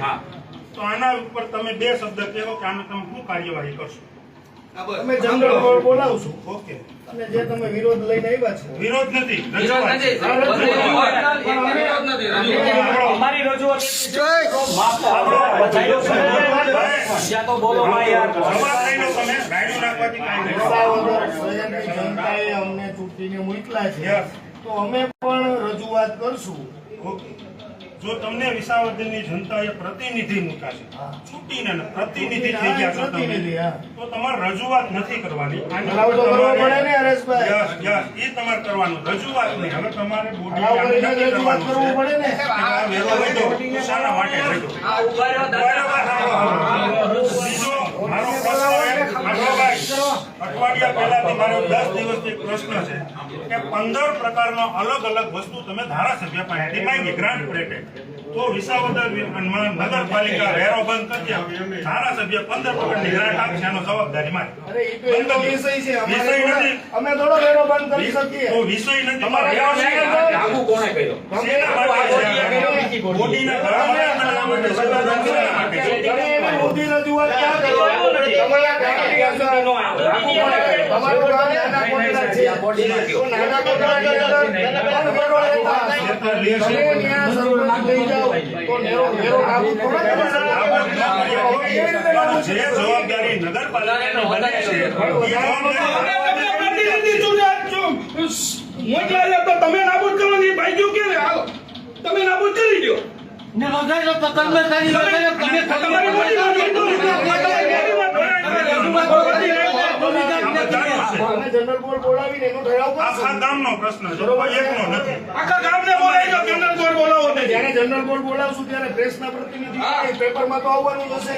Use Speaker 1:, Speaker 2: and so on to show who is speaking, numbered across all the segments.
Speaker 1: હા.
Speaker 2: તો આના ઉપર તમે બે શબ્દ કહો કે આને તમે શું કાર્યવાહી કરશો?
Speaker 3: અમે જનરલ બોર્ડ બોલાવશું.
Speaker 2: ઓકે.
Speaker 3: અને જે તમે વિરોધ લઈને આવ્યા છો.
Speaker 2: વિરોધ નથી
Speaker 1: વિરોધ નથી.
Speaker 4: અમારી રજૂઆત માફ તો બોલો યાર.
Speaker 2: તમે નાખવાથી
Speaker 3: જનતાએ અમને ચૂંટીને મોકલા છે. તો અમે પણ રજૂઆત કરશું.
Speaker 2: ઓકે. જો તમને વિસાવદરની જનતાએ પ્રતિનિધિ મૂક્યા છે છૂટીને પ્રતિનિધિ થઈ ગયા છો તમે તો તમારે રજૂઆત નથી કરવાની.
Speaker 3: કરવો
Speaker 2: તમારે-
Speaker 3: પડે ને હરેશભાઈ.
Speaker 2: યસ, યસ, ઈ તમારે કરવાનું. રજૂઆત નહીં. હવે તમારે
Speaker 3: રજૂઆત કરવું પડે ને.
Speaker 2: માટે. બીજો મારો પ્રશ્ન અઠવાડિયા પહેલાથી મારો દસ દિવસથી પ્રશ્ન છે કે પંદર પ્રકારનો અલગ અલગ વસ્તુ તમે ધારાસભ્ય પાસેથી માંગી ગ્રાન્ટ પ્રેટે તો વિસાવદર નગરપાલિકા વેરો બંધ કરી ધારાસભ્ય પંદર પ્રકારની ગ્રાન્ટ આપશે એનો જવાબદારી મારી.
Speaker 3: તો વિષય છે અમારે
Speaker 2: વિષય
Speaker 3: થોડા-
Speaker 2: નથી.
Speaker 3: અમે થોડો વેરો બંધ કરી શકીએ.
Speaker 2: તો વિષય નથી. માટે માટે
Speaker 3: રજૂઆત ક્યાં
Speaker 2: જવાબદારી નગરપાલિકાને બને છે એ
Speaker 5: તમે પ્રતિનિધિ છું મોકલા છે તો તમે નાબૂદ કરો ને ભાઈ ગયું કે આવો તમે નાબૂદ કરી દો
Speaker 6: ને વગાડો તો તમે કરી લો તમે તમે
Speaker 5: તમારી
Speaker 3: જનરલ બોર્ડ બોલાવીને એનો ઠરાવ
Speaker 2: ગામનો પ્રશ્ન છે કોઈ નથી
Speaker 5: આખા ગામને બોલાવી દો જનરલ બોર્ડ બોલાવો
Speaker 3: જ્યારે જનરલ બોર્ડ બોલાવશું ત્યારે પ્રેસના પ્રતિનિધિ પેપરમાં તો આવવાનું હશે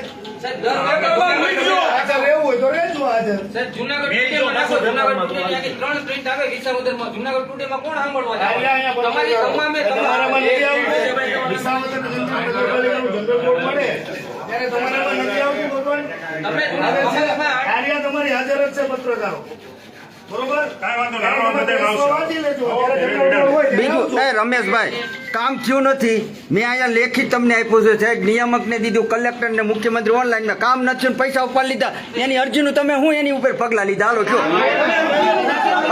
Speaker 1: તમારી
Speaker 3: હાજર જ છે પત્રકારો.
Speaker 7: બીજું. એ રમેશભાઈ કામ થયું નથી. મેં અહીંયા લેખિત તમને આપ્યું છે સાહેબ. નિયામકને દીધું કલેક્ટરને મુખ્યમંત્રી ઓનલાઈનમાં. કામ નથી ને પૈસા ઉપર લીધા. એની અરજીનું તમે હું એની ઉપર પગલાં લીધા? હાલો કયો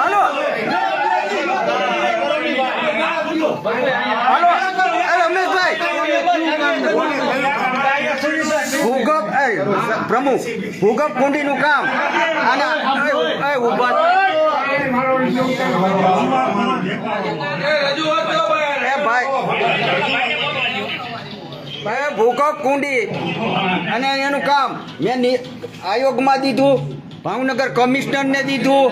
Speaker 7: હાલો. હાલો. એ રમેશભાઈ. ભૂગર્ભ પ્રમુખ ભૂગપ કુંડીનું કામ. આના ઊભા. એ ભાઈ. ભાઈ. ભૂકંપ કુંડી અને એનું કામ મેં આયોગમાં દીધું ભાવનગર કમિશનરને દીધું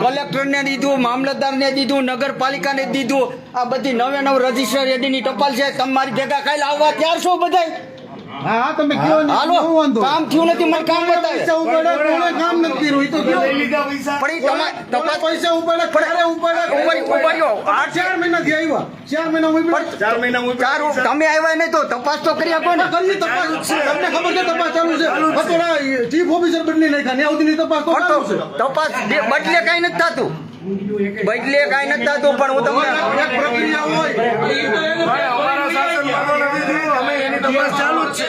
Speaker 7: કલેક્ટરને દીધું મામલતદારને દીધું નગરપાલિકાને દીધું. આ બધી નવે નવ રજિસ્ટર એડીની ટપાલ છે. તમારી ભેગા કાલે આવવા ત્યાર છો બધાય?
Speaker 6: હા તમે કયો
Speaker 7: હાલો
Speaker 6: શું વાંધો?
Speaker 7: કામ થયું નથી મને કામ બતાવે.
Speaker 6: પૈસા ઉપાડે કોણે કામ નથી કર્યું? તો કયો?
Speaker 3: લીધા પૈસા?
Speaker 7: પણ તમે
Speaker 6: તમા-
Speaker 7: તપાસ
Speaker 6: પૈસા ઉપાડે ઉપડે ઉપાડે
Speaker 7: ઉપાડી- ઉપાડ્યો.
Speaker 6: આ ચાર મહિનાથી આવ્યા. ચાર મહિના ઉપાડે
Speaker 3: ચાર મહિના હું
Speaker 7: ચાર તમે આવ્યા નહીં તો તપાસ તો કરી આપો ને.
Speaker 6: કરી તપાસ તમને ખબર છે તપાસ ચાલુ છે? અત્યારે ચીફ ઓફિસર બદલી નાખ્યા. ને સુધીની તપાસ તો ચાલુ છે.
Speaker 7: તપાસ બદલે કઈ નથી થતું. બદલે કઈ નથી થતું પણ હું તમને
Speaker 6: એક પ્રક્રિયા હોય
Speaker 3: અમારા શાસનમાં તો નથી થયું અમે એની તપાસ ચાલુ જ છે.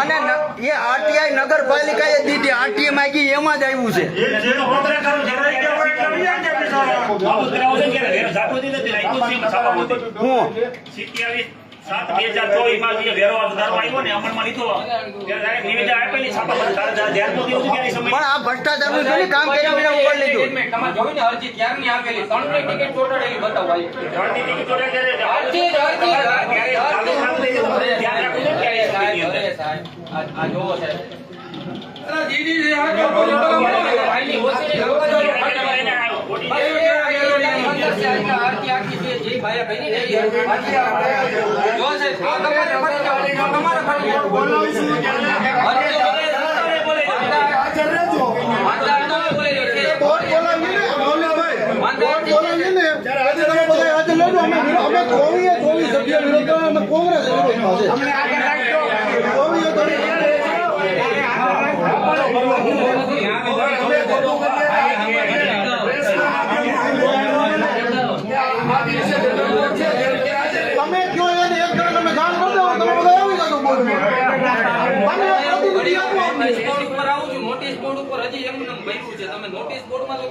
Speaker 7: અને એ આરટીઆઈ નગરપાલિકાએ દીધી. આરટીઆઈ માંગી એમાં જ આવ્યું છે. હું?
Speaker 4: સાત બે હજાર ચોવીસમાં જે વેરો વધારો આવ્યો ને અમલમાં લીધો નિવેદન આપેલી છાપામાં ધ્યાન નહોતું એવું ક્યારે સમય
Speaker 7: પણ આ ભ્રષ્ટાચારનું ને કામ કર્યા વિના ઉપર લીધું
Speaker 1: તમારે જોયું ને અરજી ક્યારની આપેલી ત્રણ ટિકિટ ચોટાડેલી બતાવો ભાઈ.
Speaker 4: રણનીતિ કે જોડે
Speaker 1: અરજી અરજી
Speaker 4: ત્યારે. ધ્યાન રાખવું ક્યારે
Speaker 1: સાહેબ, આ- જોવો સાહેબ.
Speaker 5: દીદી છે આ તો બોલો તો બોલો.
Speaker 1: ભાઈની ઓછીની ખબર જ ભાઈ, આખી જે જો સાહેબ, આ તમારે ફરી જાઓ. તમારે ફરી જાઓ.
Speaker 3: બોલાવશું ત્યારે
Speaker 1: બોલે, છે.
Speaker 6: આજે તમે બધા આજે લેજો અમે અમે કોવીએ કોવી સભ્ય વિરોધ કરવા. અમે કોંગ્રેસ વિરોધમાં છે. કોવીએ તો
Speaker 3: અમે ખોટું કરીએ. પ્રેસના માધ્યમથી કે આ વિશે જનરલ બોર્ડ છે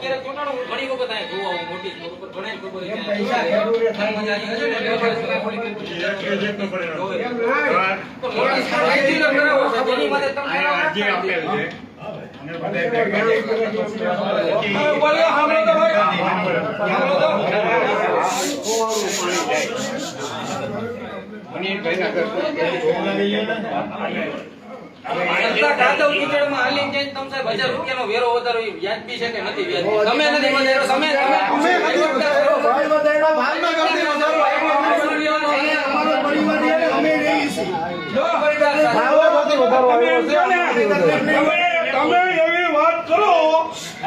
Speaker 1: તો ચોંટાડો હું ઘણી વખત અહીંયા જોવા મોટી સ્ટોર ઘણી ખબર છે. મજા આવી હશે ને એટલે તો મોટી સ્ટોર અહીંથી કરાવો છો, જેની તમને
Speaker 8: અરજી આપેલ છે. અને બધા
Speaker 5: હવે બોલો, સાંભળો તો ભાઈ. સાંભળો તો.
Speaker 1: છે કે તમે
Speaker 3: અમે નથી વધાર્યો. ભાઈ ભાગમાં કરતી
Speaker 5: તમે એવી વાત કરો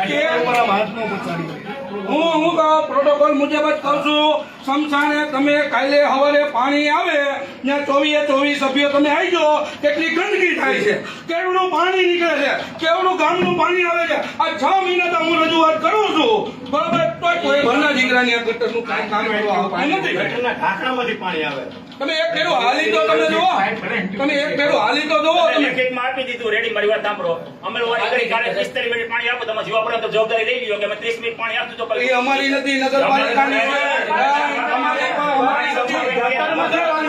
Speaker 5: કે
Speaker 3: મારા હાથમાં પછાડી.
Speaker 5: હું હું પ્રોટોકોલ મુજબ જ કહું છું. સમસાને તમે કાલે સવારે પાણી આવે ત્યાં ચોવીએ ચોવીસ સભ્યો તમે આવી જાઓ કેટલી ગંદકી થાય છે. કેવડું પાણી નીકળે છે? કેવડું ગામનું પાણી આવે છે? આ છ મહિના તો હું રજૂઆત કરું છું. બરાબર? તો કોઈ ભરના દીકરાની આ ગટરનું કાંઈ કામ નથી.
Speaker 8: ઢાંકણામાંથી પાણી આવે.
Speaker 5: તમે એક કેવું હાલી તો તમે તમે એક હાલી તો જુઓ તમે
Speaker 4: લેખિતમાં આપી દીધું રેડી મારી વાત સાંભળો અમે લોકો આગળ કાલે 45 મિનિટ પાણી આપો તમે જીવા પડે તો જવાબદારી લઈ લ્યો કે અમે 30 મિનિટ પાણી આપતું તો
Speaker 5: એ અમારી નથી નગરપાલિકાની છે. અમારી પણ અમારી નથી.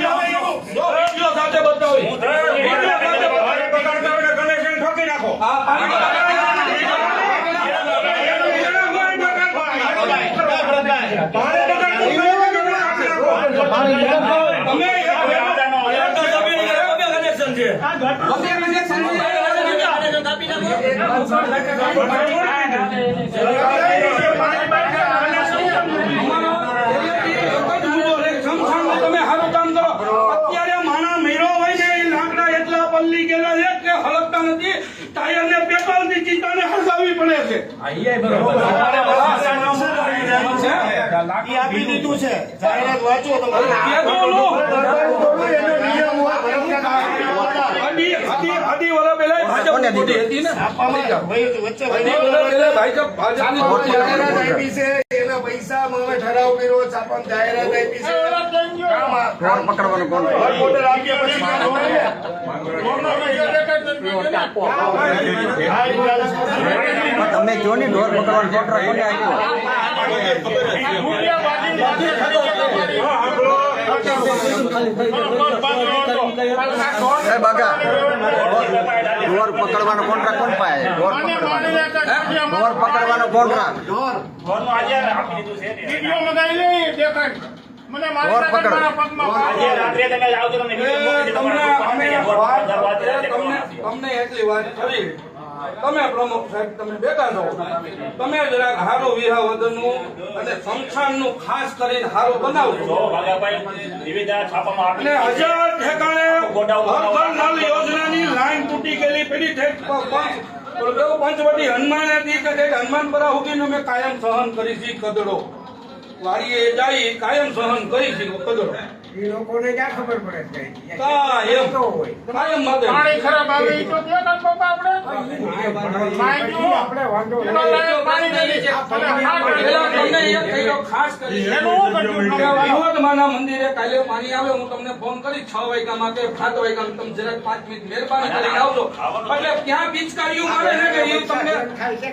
Speaker 5: વીડિયો સાથે બતાવો. વીડિયો સાથે બતાવો. હા, પાણી તમે એક કનેક્શન છે તમે સારું કામ કરો અત્યારે માણા મેળો હોય ને એ લાકડા એટલા પલ્લી ગયેલા છે કે હળગતા છે
Speaker 3: આપી દીધું છે. જાહેરાત વાંચો
Speaker 7: પકડવાનું કોણ. તમે જો ને ઢોર પકડવાનું કોન્ટ્રાક્ટ કોને આપ્યો? સાહેબ આગા ઢોર પકડવાનો કોન્ટ્રાક્ટ કોણ પાસે? ઢોર પકડવાનો ઢોર પકડવાનો કોન્ટ્રાક્ટ
Speaker 4: ઘરનું આજે આપી દીધું છે ને.
Speaker 7: ઢોર પકડ
Speaker 4: તમને
Speaker 5: એટલી વાત કરી તમે પ્રમુખ સાહેબ તમે ભેગા થો તમે જરાક હારું વિહાવદનનું અને સમસાનનું ખાસ કરીને હારું બનાવજો. અને હજાર ઠેકાણે હર નળ યોજનાની લાઈન તૂટી ગયેલી. પેલી કેવું? પંચવટી હનુમાને દી કે ઠેક હનુમાનપરા સુધીનો મેં કાયમ સહન કરી છે કદડો. વાડીએ જાય કાયમ સહન કરી છે કદડો.
Speaker 9: એ લોકોને ક્યાં ખબર પડે છે
Speaker 5: કા એમ
Speaker 9: તો હોય
Speaker 5: કાયમ માટે
Speaker 9: આપણે વાંધો નહીં.
Speaker 5: પેલા તમને એક કહેલો ખાસ કરી કે વિહોદમાના મંદિરે કાલે પાણી આવે હું તમને ફોન કરી છ વાગ્યામાં કે સાત વાગ્યામાં તમે જરાક પાંચ મિનિટ મહેરબાની કરીને આવજો એટલે ક્યાં પિચકારીઓ મારે ને કે એ તમને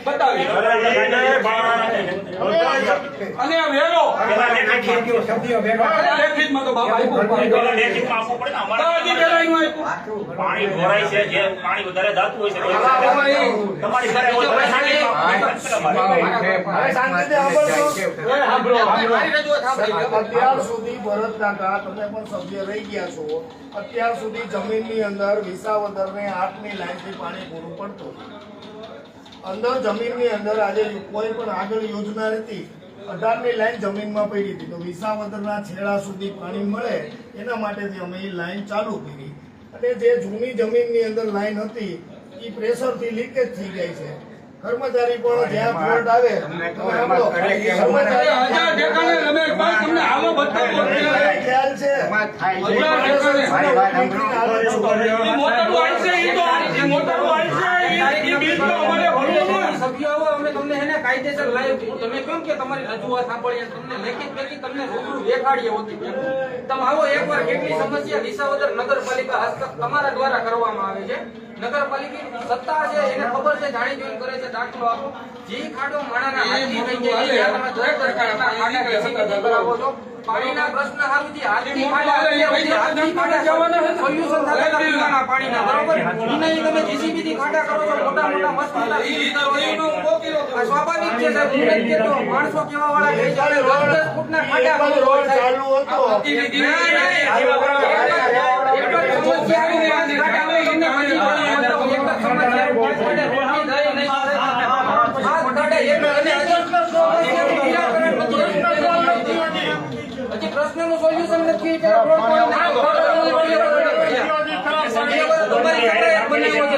Speaker 5: બતાવી અને
Speaker 4: વેલો લેખિતમાં-
Speaker 5: તો
Speaker 4: લેખિતમાં આપવું પડે ને અમારે.
Speaker 5: દાદી પેલાનું આપ્યું.
Speaker 4: પાણી ઢોરાય છે જે પાણી વધારે જાતું હોય છે તમારી ઘરે હોય તો પાણી
Speaker 3: હવે શાંતિથી સાંભળજો.
Speaker 1: મારી રજૂઆત સાંભળી લો.
Speaker 3: અત્યાર સુધી ભરત કાકા તમે પણ સભ્ય રહી ગયા છો અત્યાર સુધી જમીનની અંદર વિસાવદર ને આઠની લાઈનથી પાણી પૂરું પડતું અંદર જમીનની અંદર આજે કોઈ પણ આગળ યોજના હતી અઢારની લાઈન જમીનમાં પડી હતી. તો વિસાવદરના છેડા સુધી પાણી મળે એના માટેથી અમે એ લાઈન ચાલુ કરી. અને જે જૂની જમીનની અંદર લાઈન હતી એ પ્રેશરથી લીકેજ થઈ ગઈ છે. કર્મચારી પણ જ્યાં ફોલ્ટ આવે. ખ્યાલ છે.
Speaker 1: કાયદેસર લાઈવ તમે કેમ કે તમારી રજૂઆત સાંભળીએ તમને લેખિત લેખિત તમને રૂબરૂ દેખાડીએ હોતી તમે આવો એકવાર કેટલી સમસ્યા વિસાવદર નગરપાલિકા હસ્તક તમારા દ્વારા કરવામાં આવે છે. નગરપાલિકા સત્તા છે એને ખબર છે જાણી જોઈને કરે છે દાખલો આપો. જે ખાડો માણાના હાથથી થઈ જાય. તમે દસ ખાડા કરાવો છો. પાણીના પ્રશ્ન હારું જે હાથથી ખાડા ખાડા સોલ્યુશન થાય પાણીના બરોબર નહીં તમે જીસીબી થી ખાડા કરો છો મોટા મોટા મસ્ત મોટા આ સ્વાભાવિક છે સાહેબ નથી કહેતો. માણસો કેવા વાળા છે જ્યારે રોડ ફૂટના ખાડા
Speaker 6: રોડ ચાલુ હતો
Speaker 1: ના, ના, એક જ- એક જ સમસ્યા આવી ને આ ખાડા આવે એને પછી પાણી બતાવો. એક જ સમસ્યા પાંચ ખાડે રોડની થાય નહીં. પાંચ ખાડે એક અને હજી નિરાકરણ નથી. હજી પ્રશ્નનું સોલ્યુશન નથી કે રોડ કોઈ ના તમારી સરકારે એક બનાવ્યો છે તમે ફસાયેલા હતા ને તમારી સરકારે એક રોડની અંદર પથારી ફેરવીને એની અંદર પાણીમાં પ્રોબ્લેમ થયું હોય ને તો રોડનું બ્લોક કરી
Speaker 5: આ ચોરાબાએ તમે કહી દો.